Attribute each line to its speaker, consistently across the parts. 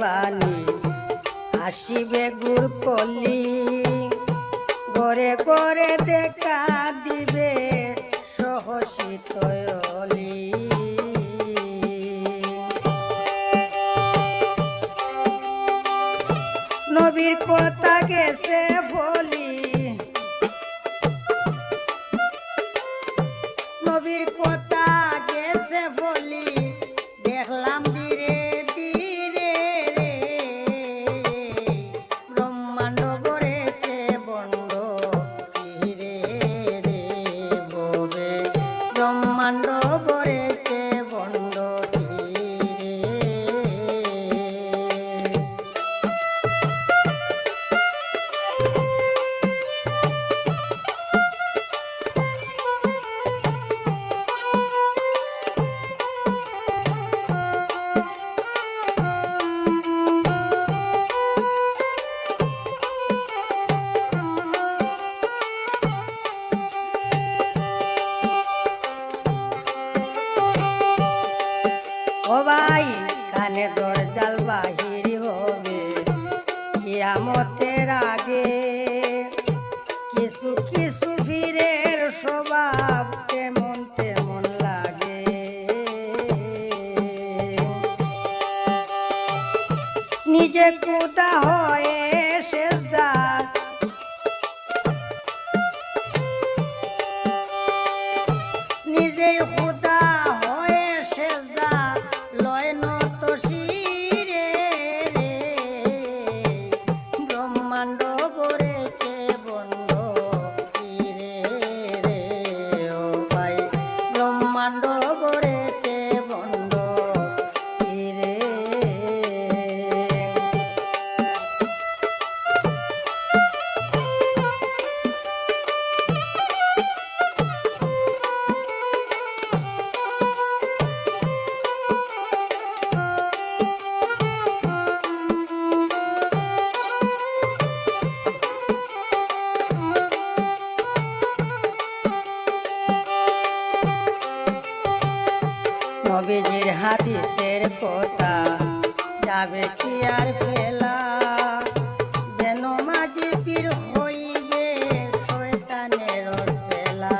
Speaker 1: বাণী। আসিবে গুর কলি গড়ে গড়ে দেখা দিবে সহসিতয়লি। নবীর কথা গেছে কানে দরজাল বাহির হবে। কিয়ামতের আগে কিছু কিছু ফিরের স্বভাব কেমন তেমন লাগে। নিজে কুদা হয়ে নিজেই খুদা হয়ে সেজদা লয় নবীজির হাদিসের কথা, যাবে কি আর ফেলা? যেন মাঝে পীর হইবে শৈতানের সেলা।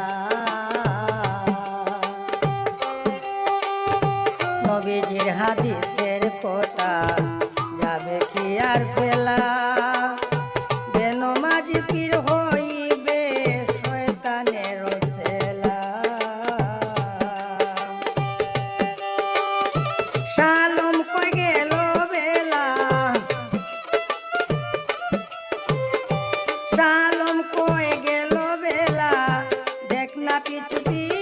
Speaker 1: নবীজির হাদিসের কথা to be.